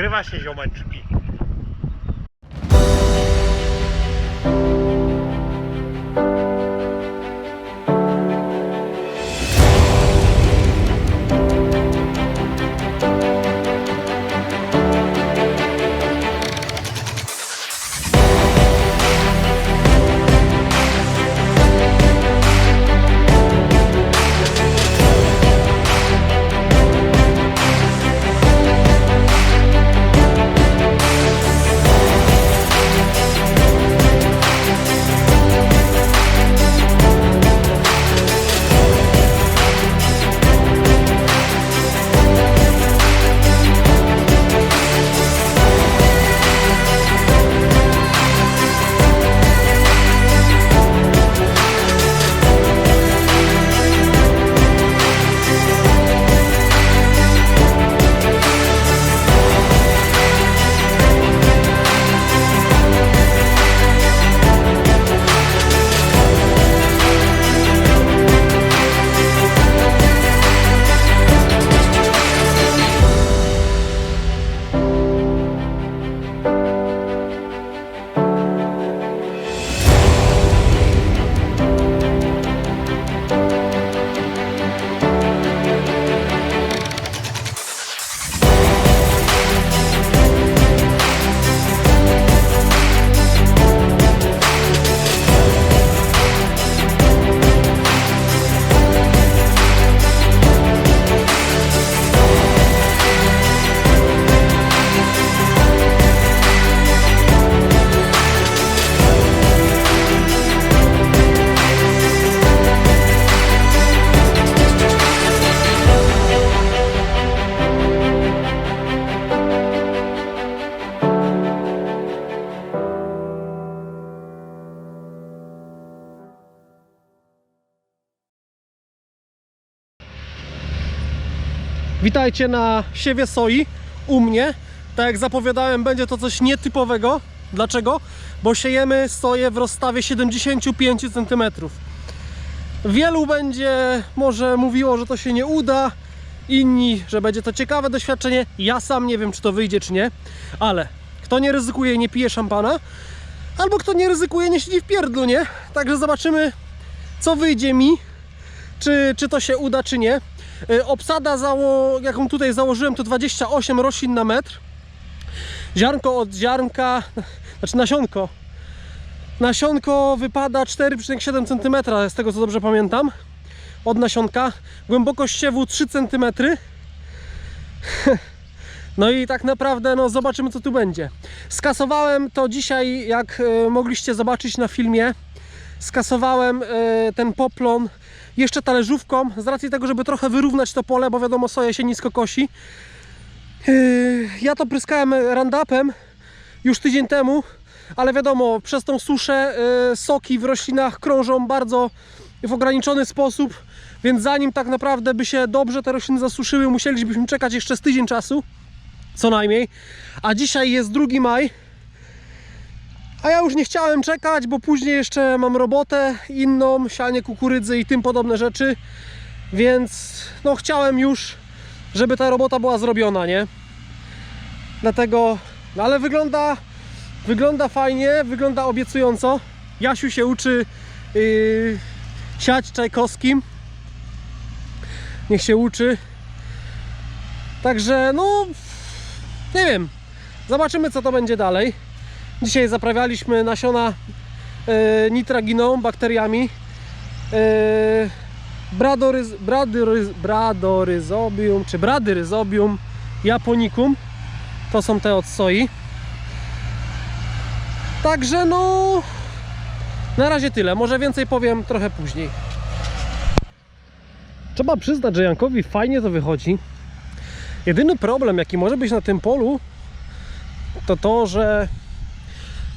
Nagrywa się ziomeczki. Witajcie na siewie soi u mnie. Tak jak zapowiadałem, będzie to coś nietypowego. Dlaczego? Bo siejemy soję w rozstawie 75 cm. Wielu będzie może mówiło, że to się nie uda, inni, że będzie to ciekawe doświadczenie. Ja sam nie wiem, czy to wyjdzie, czy nie, ale kto nie ryzykuje, nie pije szampana, albo kto nie ryzykuje, nie siedzi w pierdlu, nie? Także zobaczymy, co wyjdzie mi, czy, czy to się uda, czy nie. Y, Obsada, zało, jaką tutaj założyłem, to 28 roślin na metr. Ziarnko od ziarnka, znaczy nasionko. Nasionko wypada 4,7 cm, z tego co dobrze pamiętam. Od nasionka. Głębokość siewu 3 cm. No i tak naprawdę no zobaczymy co tu będzie. Skasowałem to dzisiaj, jak e, mogliście zobaczyć na filmie. Skasowałem e, ten poplon jeszcze talerzówką, z racji tego, żeby trochę wyrównać to pole, bo wiadomo, soja się nisko kosi. Yy, Ja to pryskałem randapem już tydzień temu, ale wiadomo, przez tą suszę yy, soki w roślinach krążą bardzo w ograniczony sposób, więc zanim tak naprawdę by się dobrze te rośliny zasuszyły, musielibyśmy czekać jeszcze z tydzień czasu, co najmniej. A dzisiaj jest 2 maj, a ja już nie chciałem czekać, bo później jeszcze mam robotę inną, sianie kukurydzy i tym podobne rzeczy. Więc no chciałem już, żeby ta robota była zrobiona, nie? Dlatego, no ale wygląda wygląda fajnie, wygląda obiecująco. Jasiu się uczy yy, siać czajkowskim. Niech się uczy. Także no nie wiem. Zobaczymy co to będzie dalej. Dzisiaj zaprawialiśmy nasiona e, nitraginą, bakteriami. E, bradoryz, bradoryz, bradoryzobium, czy bradyryzobium japonicum. To są te od soi. Także no... Na razie tyle. Może więcej powiem trochę później. Trzeba przyznać, że Jankowi fajnie to wychodzi. Jedyny problem, jaki może być na tym polu, to to, że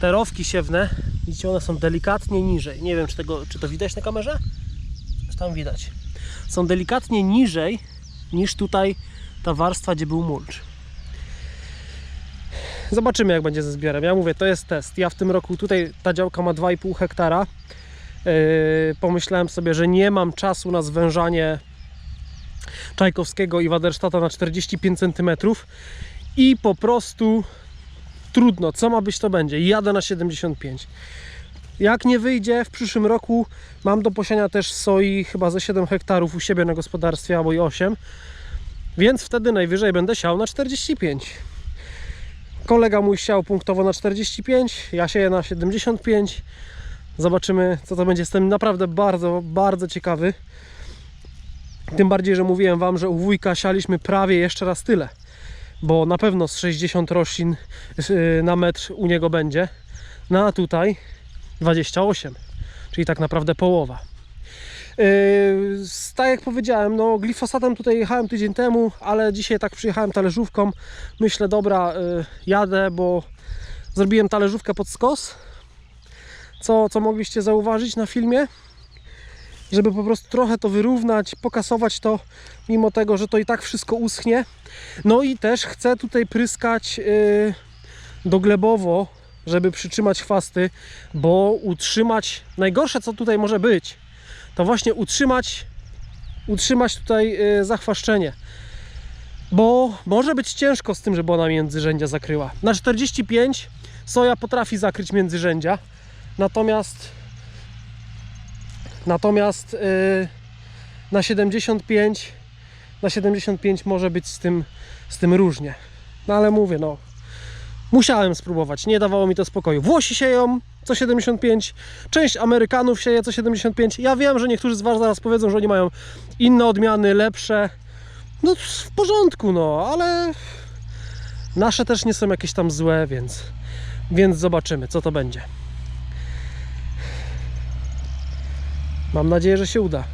te rowki siewne, widzicie, one są delikatnie niżej. Nie wiem, czy, tego, czy to widać na kamerze? Czy tam widać? Są delikatnie niżej niż tutaj ta warstwa, gdzie był mulcz. Zobaczymy, jak będzie ze zbiorem. Ja mówię, to jest test. Ja w tym roku tutaj ta działka ma 2,5 hektara. Yy, pomyślałem sobie, że nie mam czasu na zwężanie Czajkowskiego i Waderstata na 45 cm i po prostu trudno, co ma być to będzie. Jadę na 75. Jak nie wyjdzie, w przyszłym roku mam do posiania też soi chyba ze 7 hektarów u siebie na gospodarstwie albo i 8, więc wtedy najwyżej będę siał na 45. Kolega mój siał punktowo na 45, ja sieję na 75. Zobaczymy, co to będzie. Jestem naprawdę bardzo, bardzo ciekawy. Tym bardziej, że mówiłem Wam, że u wujka sialiśmy prawie jeszcze raz tyle. Bo na pewno z 60 roślin yy, na metr u niego będzie. No a tutaj 28, czyli tak naprawdę połowa. Yy, tak jak powiedziałem, no glifosatem tutaj jechałem tydzień temu, ale dzisiaj tak przyjechałem talerzówką. Myślę, dobra, yy, jadę, bo zrobiłem talerzówkę pod skos. Co, co mogliście zauważyć na filmie? Żeby po prostu trochę to wyrównać, pokasować to, mimo tego, że to i tak wszystko uschnie. No i też chcę tutaj pryskać yy, doglebowo, żeby przytrzymać chwasty, bo utrzymać, najgorsze co tutaj może być, to właśnie utrzymać, utrzymać tutaj yy, zachwaszczenie. Bo może być ciężko z tym, żeby ona międzyrzędzia zakryła. Na 45 soja potrafi zakryć międzyrzędzia, natomiast natomiast yy, na 75 na 75 może być z tym, z tym różnie. No ale mówię, no musiałem spróbować, nie dawało mi to spokoju. Włosi sieją co 75, część Amerykanów sieje co 75. Ja wiem, że niektórzy z Was zaraz powiedzą, że oni mają inne odmiany, lepsze. No w porządku, no, ale nasze też nie są jakieś tam złe, więc, więc zobaczymy, co to będzie. Mam nadzieję, że się uda.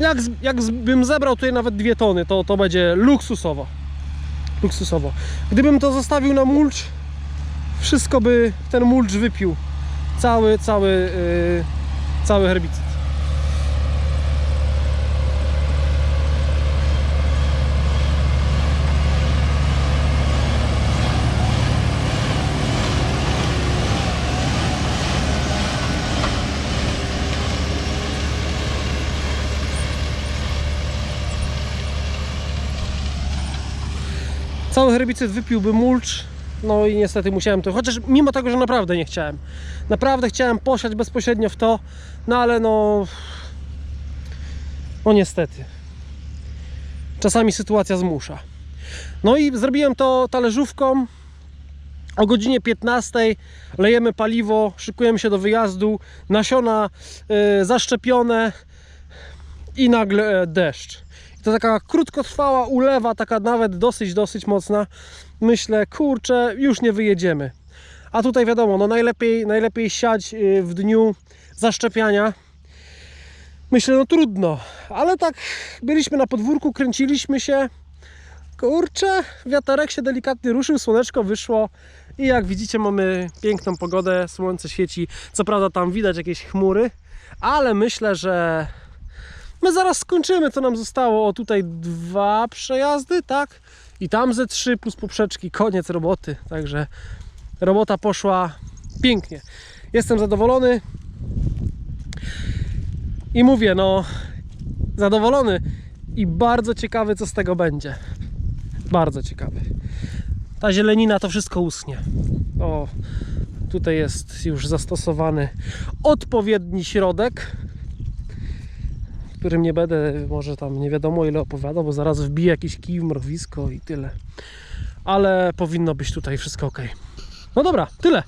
Jak, jak bym zebrał tutaj nawet dwie tony, to, to będzie luksusowo. Luksusowo. Gdybym to zostawił na mulcz, wszystko by ten mulcz wypił. Cały, cały, yy, cały herbicyd. Cały herbicyd wypiłby mulcz. No i niestety musiałem to, chociaż mimo tego, że naprawdę nie chciałem. Naprawdę chciałem posiać bezpośrednio w to, no ale no. No niestety. Czasami sytuacja zmusza. No i zrobiłem to talerzówką. O godzinie 15 lejemy paliwo, szykujemy się do wyjazdu, nasiona y, zaszczepione i nagle e, deszcz. To taka krótkotrwała ulewa, taka nawet dosyć, dosyć mocna. Myślę, kurczę, już nie wyjedziemy. A tutaj wiadomo, no najlepiej, najlepiej siać y, w dniu zaszczepiania. Myślę, no trudno, ale tak byliśmy na podwórku, kręciliśmy się. Kurczę, wiaterek się delikatnie ruszył, słoneczko wyszło i jak widzicie mamy piękną pogodę, słońce świeci. Co prawda tam widać jakieś chmury, ale myślę, że my zaraz skończymy, co nam zostało. O tutaj dwa przejazdy, tak? I tam ze trzy plus poprzeczki, koniec roboty. Także robota poszła pięknie. Jestem zadowolony. I mówię, no, zadowolony i bardzo ciekawy, co z tego będzie. Bardzo ciekawy. Ta zielenina to wszystko uschnie. O, tutaj jest już zastosowany odpowiedni środek którym nie będę może tam nie wiadomo ile opowiadał, bo zaraz wbiję jakiś kij w mrowisko i tyle. Ale powinno być tutaj wszystko ok. No dobra, tyle.